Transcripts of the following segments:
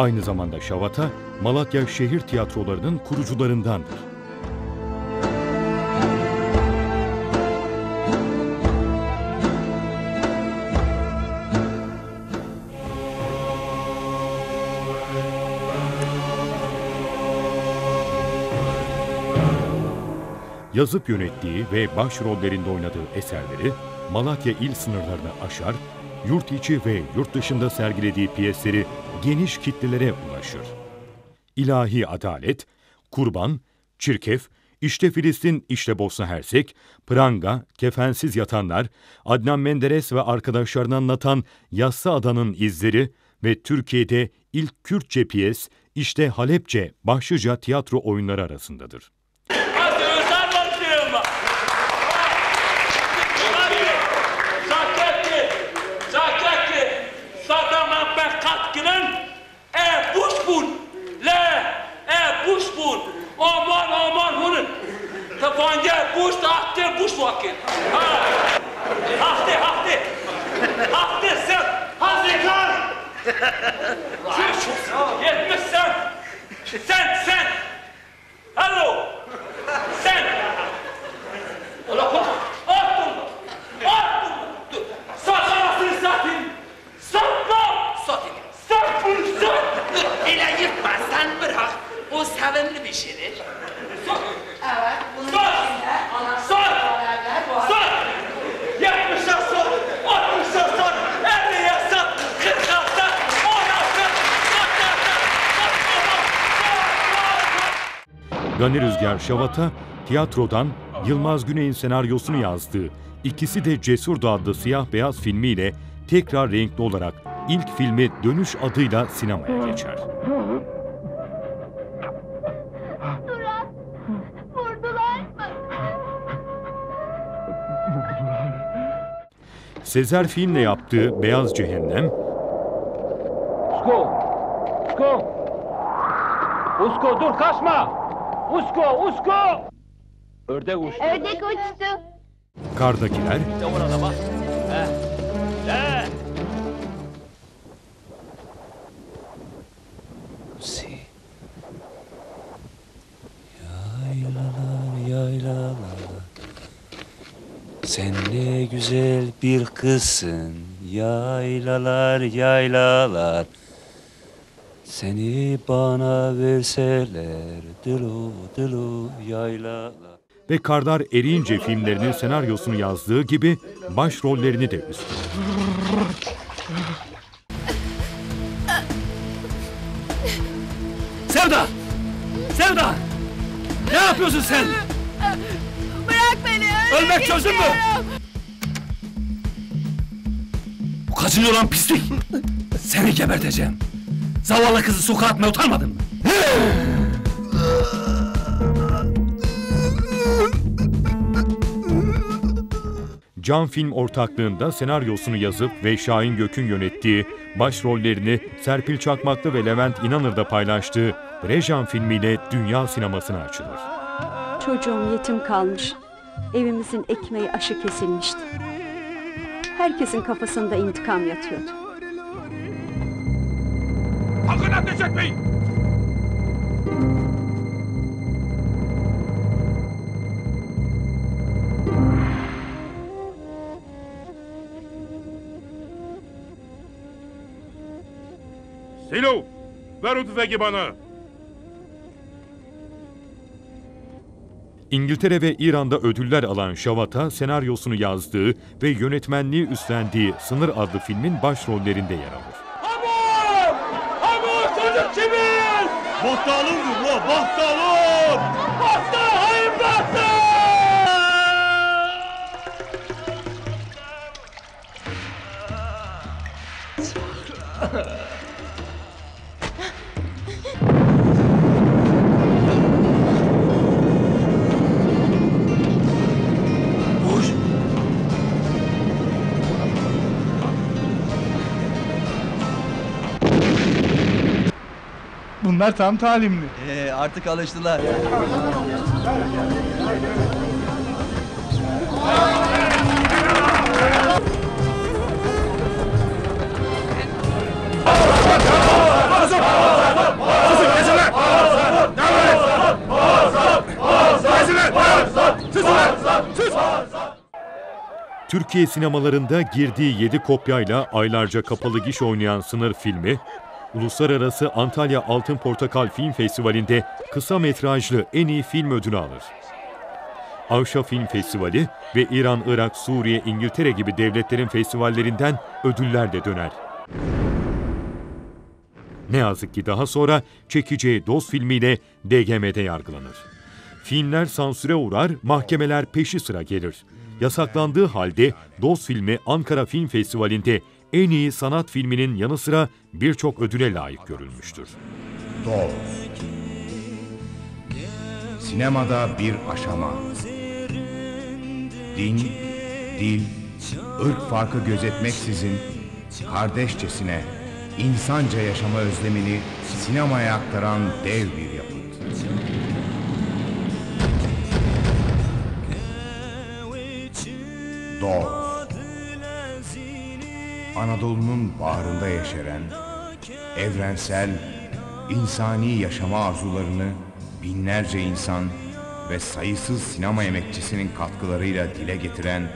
Aynı zamanda Şavata, Malatya şehir tiyatrolarının kurucularındandır. Yazıp yönettiği ve başrollerinde oynadığı eserleri Malatya il sınırlarını aşar, yurt içi ve yurt dışında sergilediği piyesleri geniş kitlelere ulaşır. İlahi Adalet, Kurban, Çirkef, İşte Filistin, İşte Bosna Hersek, Pranga, Kefensiz Yatanlar, Adnan Menderes ve arkadaşlarını anlatan Yassı Adanın İzleri ve Türkiye'de ilk Kürtçe piyes İşte Halepçe başlıca tiyatro oyunları arasındadır. Buş da aktı buş vakit. Ha. Haftı haftı. Haftı sen. Hazır kal. Yetmiş sen. Sen sen. Hello. Sen! Ulan bak! At bunu! At bunu! Dur! Sat anasını satayım! Satma! Satayım. Sat bunu sat! Ele yırtma sen bırak. O sevimli bir şeydir. Sat! Evet, bunun Sat! içinde anası Sat! beraber bu Sat! Yetmişe sat! Altmışa sat! Elliye sat! Kırka sat! Ona sat! Satma sat! Satma sat! Gani Rüzgar Şavata, tiyatrodan Yılmaz Güney'in senaryosunu yazdığı İkisi de Cesur adlı siyah beyaz filmiyle tekrar renkli olarak ilk filmi Dönüş adıyla sinemaya geçer. Duran, vurdular mı? Sezer filmle yaptığı Beyaz Cehennem, Usko! Usko! Usko dur kaçma! Usko! Usko! Ördek uçtu. Ördek uçtu. Kardakiler, De orada bak. He. De. Si. Yaylalar yaylalar Sen ne güzel bir kızsın Yaylalar yaylalar Seni bana verseler Dılo dılo yaylalar ve Kardar Erince filmlerinin senaryosunu yazdığı gibi başrollerini de üstlendi. Sevda! Sevda! Ne yapıyorsun sen? Bırak beni, ölmek, çözüm mü? Bu kaçınıyor lan pislik! Seni geberteceğim. Zavallı kızı sokağa atmaya utanmadın mı? Can Film ortaklığında senaryosunu yazıp ve Şahin Gök'ün yönettiği, başrollerini Serpil Çakmaklı ve Levent İnanır'da paylaştığı Brejan filmiyle dünya sinemasına açılır. Çocuğum yetim kalmış. Evimizin ekmeği aşı kesilmişti. Herkesin kafasında intikam yatıyordu. Sakın ateş etmeyin! Silo, ver o tüfeği bana. İngiltere ve İran'da ödüller alan Şavata senaryosunu yazdığı ve yönetmenliği üstlendiği Sınır adlı filmin başrollerinde yer alır. Kimin? Bahtalındır la bahtalın! Bahtal Bunlar tam talimli. Ee, artık alıştılar. Türkiye sinemalarında girdiği 7 kopyayla aylarca kapalı giş oynayan Sınır filmi, Uluslararası Antalya Altın Portakal Film Festivali'nde kısa metrajlı en iyi film ödülü alır. Avşa Film Festivali ve İran, Irak, Suriye, İngiltere gibi devletlerin festivallerinden ödüller de döner. Ne yazık ki daha sonra çekeceği Dost filmiyle DGM'de yargılanır. Filmler sansüre uğrar, mahkemeler peşi sıra gelir. Yasaklandığı halde Dost filmi Ankara Film Festivali'nde en iyi sanat filminin yanı sıra birçok ödüle layık görülmüştür. Dost. Sinemada bir aşama. Din, dil, ırk farkı gözetmeksizin kardeşçesine insanca yaşama özlemini sinemaya aktaran dev bir yapıt. Dost. Anadolu'nun bağrında yeşeren, evrensel, insani yaşama arzularını binlerce insan ve sayısız sinema emekçisinin katkılarıyla dile getiren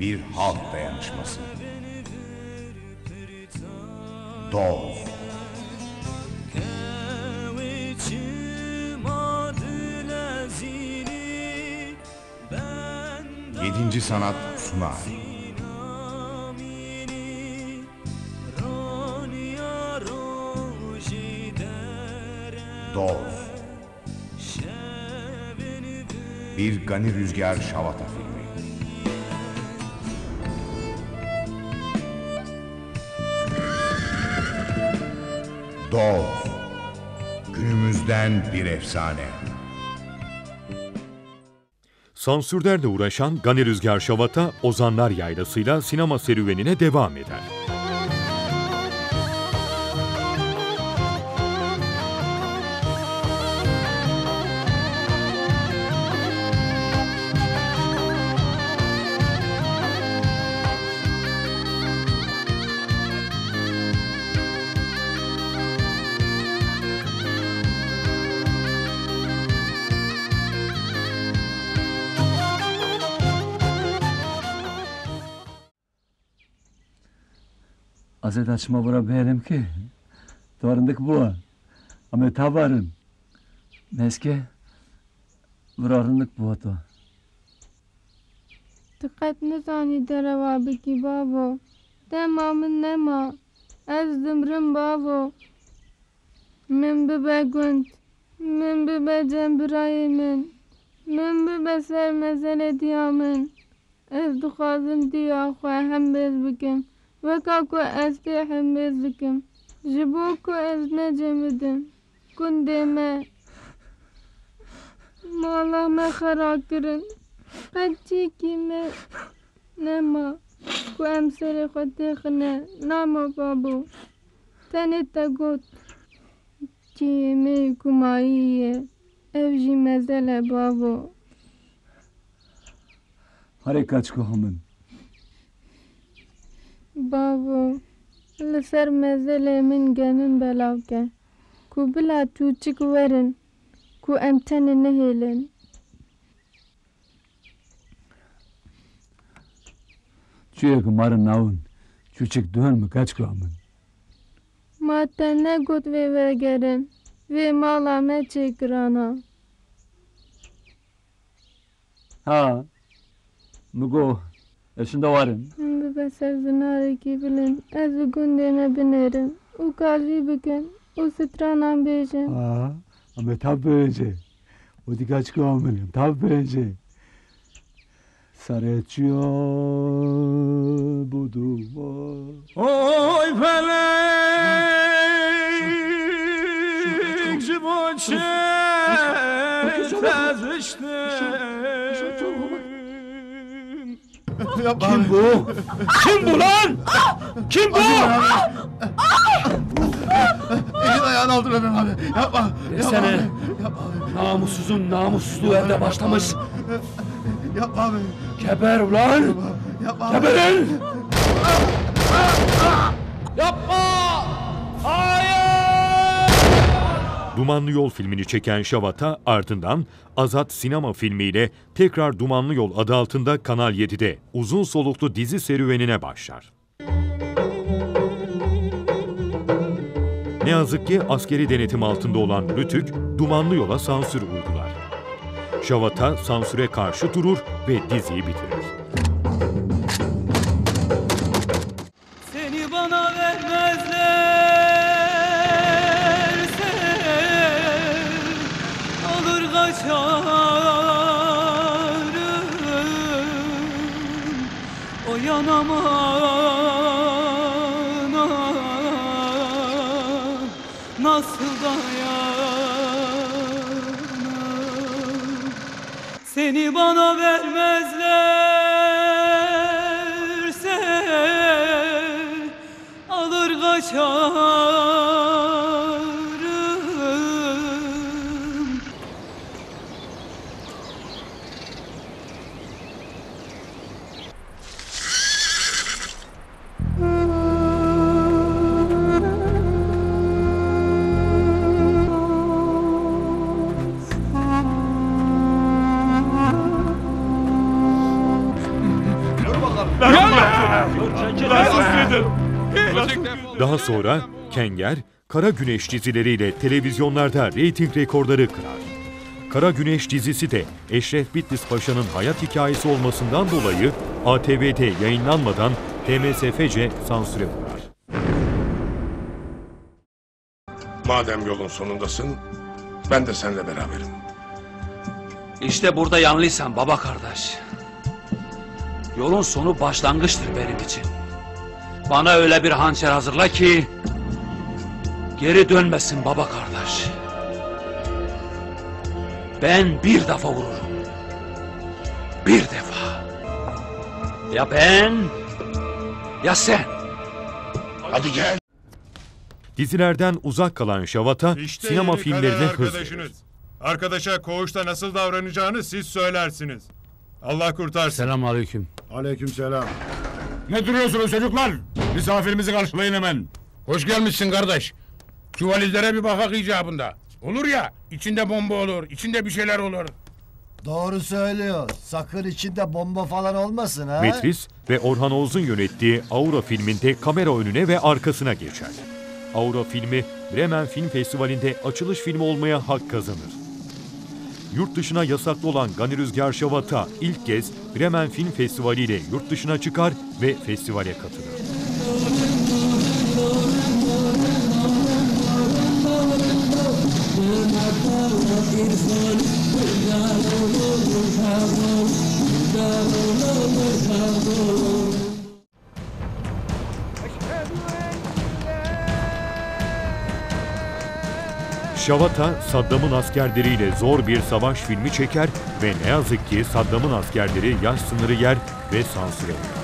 bir halk dayanışması. Dost. Yedinci sanat sunar. Dost. Bir Gani Rüzgar Şavata filmi. Dost. Günümüzden bir efsane. Sansürlerle uğraşan Gani Rüzgar Şavata, Ozanlar Yaylası'yla sinema serüvenine devam eder. Azet açma bura beğenim ki. Doğrundık bu. Ama tabarın. Neske. Vurarındık bu ato. Dikkat nezani dereva biki babo. Dema min nema. Ez dimrim babo. Min bibe gund. Min bibe cembirayı min. Bibe ser mezele diya min. Ez dixwazim diya hem bez bikim. Veka ku ez tê hem bez bikim. Ji bo ku ez necemidim. Gundê me. Mala me xera kirin. Qeçîkî me nema. Ku em serê xwe têxine. Nama babo. Tenê te got. Çiyê me ku mayî ye. Ev jî mezel e babo. Li ser mezelê min gemin belav ke. Ku bila çûçik werin. Ku em tenê nehêlin. Çüye kumarın navun. Küçük dön mü kaç kuhumun. Ma te ne got vê vegerin. Vê mala me çêkirana. Ha. Mugo. Yaşında varın. Bibe sevzinareki bilin. Ez bu gündeme binerim. O kalbi bükün. O stranan bejim. Ha. Ama tabi önce. O dikkat kılmalıyım. Tabi önce. Sarıçıyor bu duvar. Oy felek Jiboçe Kim bu? Kim bu lan? Kim bu? Elin ayağını aldır Ömer abi. Yapma. Desene. Namussuzun namussuzluğu elde başlamış. Yapma abi. Geber ulan! Yapma abi. Geberin! Yapma! Dumanlı Yol filmini çeken Şavata ardından Azat sinema filmiyle tekrar Dumanlı Yol adı altında Kanal 7'de uzun soluklu dizi serüvenine başlar. Ne yazık ki askeri denetim altında olan Rütük, Dumanlı Yol'a sansür uygular. Şavata sansüre karşı durur ve diziyi bitirir. Kaçarım O yanamana Nasıl dayanam Seni bana vermezlerse alır kaçarım. Daha sonra Kenger, Kara Güneş dizileriyle televizyonlarda reyting rekorları kırar. Kara Güneş dizisi de Eşref Bitlis Paşa'nın hayat hikayesi olmasından dolayı ATV'de yayınlanmadan TMSF'ce sansüre uğrar. Madem yolun sonundasın, ben de seninle beraberim. İşte burada yanlıysan baba kardeş. Yolun sonu başlangıçtır benim için. Bana öyle bir hançer hazırla ki... ...geri dönmesin baba kardeş. Ben bir defa vururum. Bir defa. Ya ben... ...ya sen. Hadi gel. Dizilerden uzak kalan Şavata İşte sinema filmlerine hız verir. Arkadaşa koğuşta nasıl davranacağını siz söylersiniz. Allah kurtarsın. Selam aleyküm. Aleykümselam. Ne duruyorsunuz çocuklar? Misafirimizi karşılayın hemen. Hoş gelmişsin kardeş. Şu valizlere bir bakak icabında. Olur ya, içinde bomba olur, içinde bir şeyler olur. Doğru söylüyor. Sakın içinde bomba falan olmasın ha. Metris ve Orhan Oğuz'un yönettiği Aura filminde kamera önüne ve arkasına geçer. Aura filmi Bremen Film Festivali'nde açılış filmi olmaya hak kazanır. Yurt dışına yasaklı olan Gani Rüzgar Şavata ilk kez Bremen Film Festivali ile yurt dışına çıkar ve festivale katılır. Şavata, Saddam'ın askerleriyle zor bir savaş filmi çeker ve ne yazık ki Saddam'ın askerleri yaş sınırı yer ve sansüre uğrar.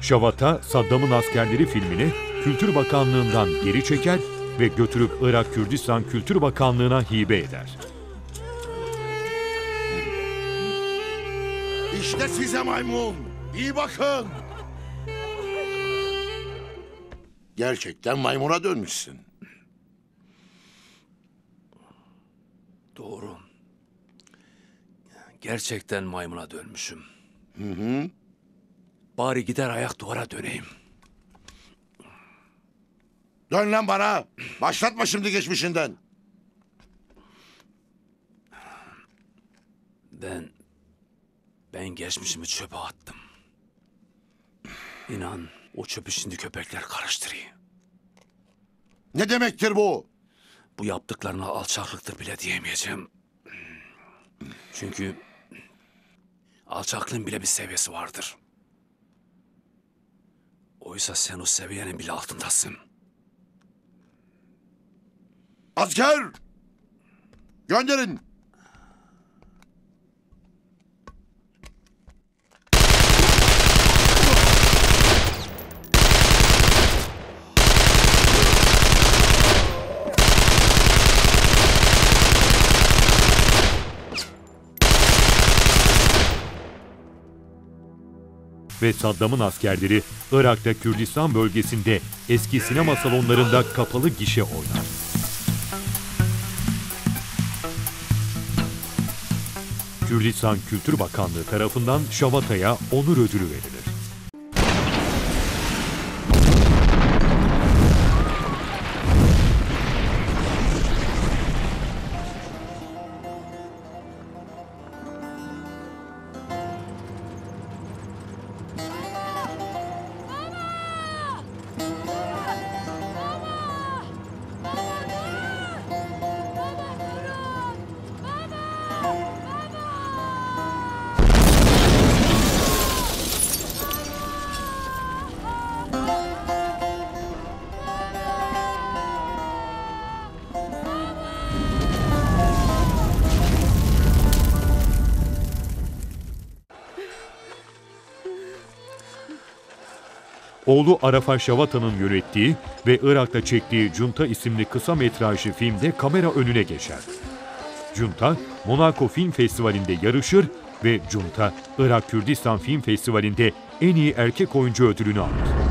Şavata, Saddam'ın askerleri filmini Kültür Bakanlığı'ndan geri çeker ve götürüp Irak Kürdistan Kültür Bakanlığı'na hibe eder. İşte size maymun. İyi bakın. Gerçekten maymuna dönmüşsün. Doğru. Gerçekten maymuna dönmüşüm. Hı hı. Bari gider ayak duvara döneyim. Dön lan bana. Başlatma şimdi geçmişinden. Ben... Ben geçmişimi çöpe attım. İnan o çöpü şimdi köpekler karıştırıyor. Ne demektir bu? Bu yaptıklarına alçaklıktır bile diyemeyeceğim. Çünkü alçaklığın bile bir seviyesi vardır. Oysa sen o seviyenin bile altındasın. Asker! Gönderin. Ve Saddam'ın askerleri Irak'ta Kürdistan bölgesinde eski sinema salonlarında kapalı gişe oynar. Kürdistan Kültür Bakanlığı tarafından Şavata'ya onur ödülü verilir. Oğlu Arafat Şavata'nın yönettiği ve Irak'ta çektiği Junta isimli kısa metrajlı filmde kamera önüne geçer. Junta, Monaco Film Festivali'nde yarışır ve Junta, Irak Kürdistan Film Festivali'nde en iyi erkek oyuncu ödülünü alır.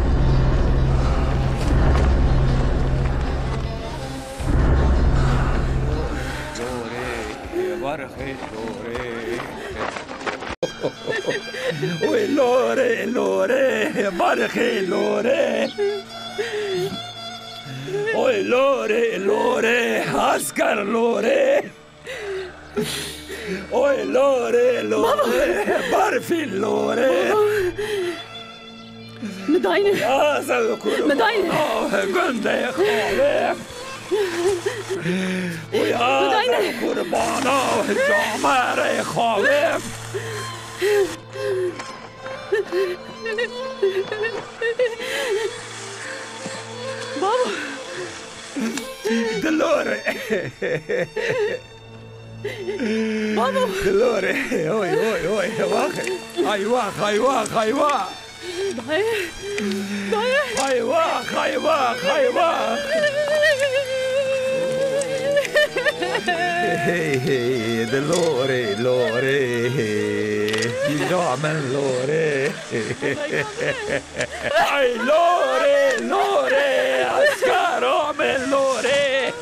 اوه لوره لوره. بله، برخی لوره. اوه لوره لوره. اسکر لوره. اوه لوره لوره. بله، برفی لوره. مداینه. آزاد کنم مداینه. گنده خاله. و یا قربانا جامر خالف Bobo! Dolore! Bobo! Dolore! Oi, oi, oi! Baje! ¡Ahí baja, ahí baja, ahí va! ¡Ahí baja, ahí baja, ahí baja! Hey, hey, the Lore, Lore. Il Roman Lore. Ai, Lore, Lore. Asca Roman Lore.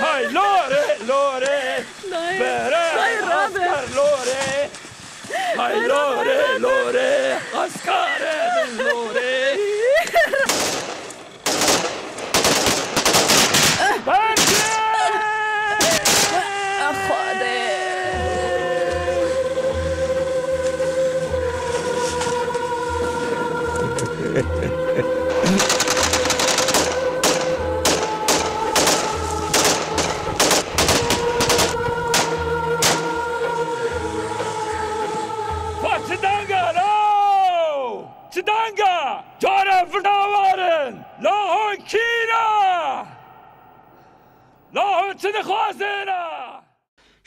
Ai, Lore, Lore. Per Lore. Ai, Lore, Lore. Asca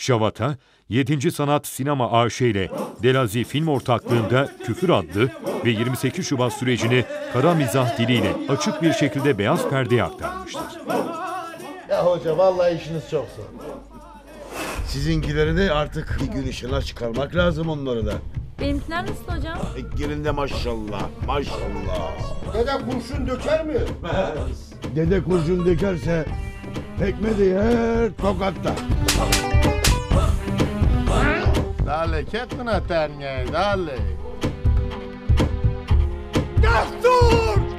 Şavata, 7. Sanat Sinema AŞ ile Delazi Film Ortaklığı'nda Küfür adlı ve 28 Şubat sürecini kara mizah diliyle açık bir şekilde beyaz perdeye aktarmıştır. Ya hoca vallahi işiniz çok zor. Sizinkileri de artık bir gün ışığına çıkarmak lazım onları da. Benimkiler nasıl hocam? E, gelin de maşallah, maşallah. Dede kurşun döker mi? Dede kurşun dökerse pekme de yer tokatta. Dale, che con a ternia, dale. Gaston!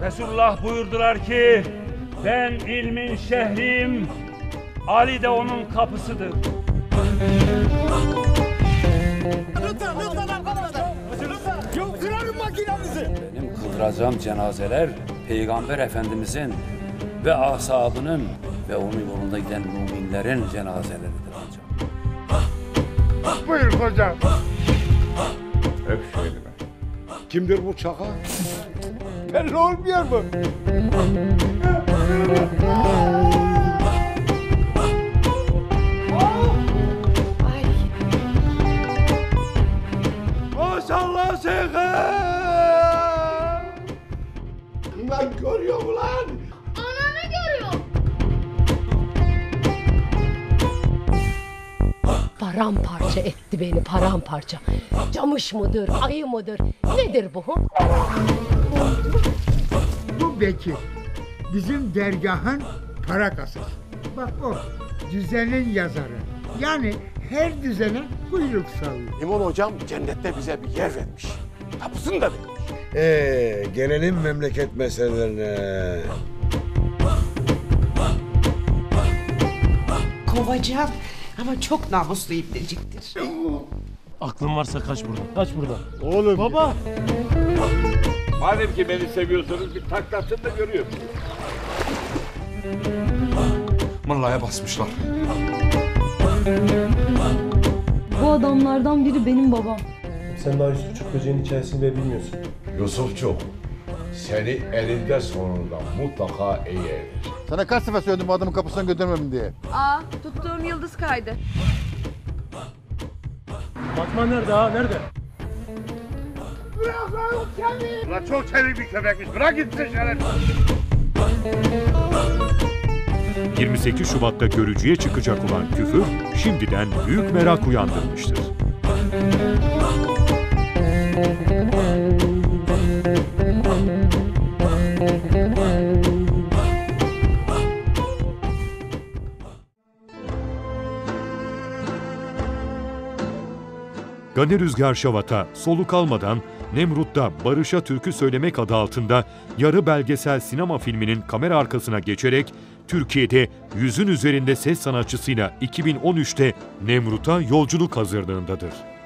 Resulullah buyurdular ki ben ilmin şehriyim, Ali de onun kapısıdır. Lütfen lütfen arkadaşlar. Lütfen. Yok kırarım makinenizi. Benim kıldıracağım cenazeler Peygamber Efendimizin ve ashabının ve onun yolunda giden müminlerin cenazeleridir ancak. Buyur kocam. Öp şu elimi. Kimdir bu çaka? Belli olmuyor mu? Maşallah şeyhim. Lan görüyor mu lan? Ananı görüyor. Paramparça etti beni paramparça. Camış mıdır, ayı mıdır? Nedir bu? Bu Bekir. Bizim dergahın para kasası. Bak o düzenin yazarı. Yani her düzene kuyruk sallıyor. İmam hocam cennette bize bir yer vermiş. Kapısını da vermiş. Ee, gelelim memleket meselelerine. Kovacağım ama çok namuslu ibneciktir. Aklın varsa kaç buradan. Kaç buradan. Oğlum. Baba. Madem ki beni seviyorsunuz bir taklasını da görüyorsunuz. Mırlaya basmışlar. Bu adamlardan biri benim babam. Sen daha üstü küçük böceğin hikayesini bile bilmiyorsun. Yusufçuk, seni elinde sonunda mutlaka eğer. Sana kaç sefer söyledim bu adamın kapısından götürmem diye. Aa tuttuğum yıldız kaydı. Fatma nerede ha? Nerede? Ulan çok çevik bir köpekmiş. Bırak gitsin şeref. 28 Şubat'ta görücüye çıkacak olan küfür şimdiden büyük merak uyandırmıştır. Gani Rüzgar Şavat'a soluk almadan Nemrut'ta Barış'a Türkü Söylemek adı altında yarı belgesel sinema filminin kamera arkasına geçerek Türkiye'de yüzün üzerinde ses sanatçısıyla 2013'te Nemrut'a yolculuk hazırlığındadır.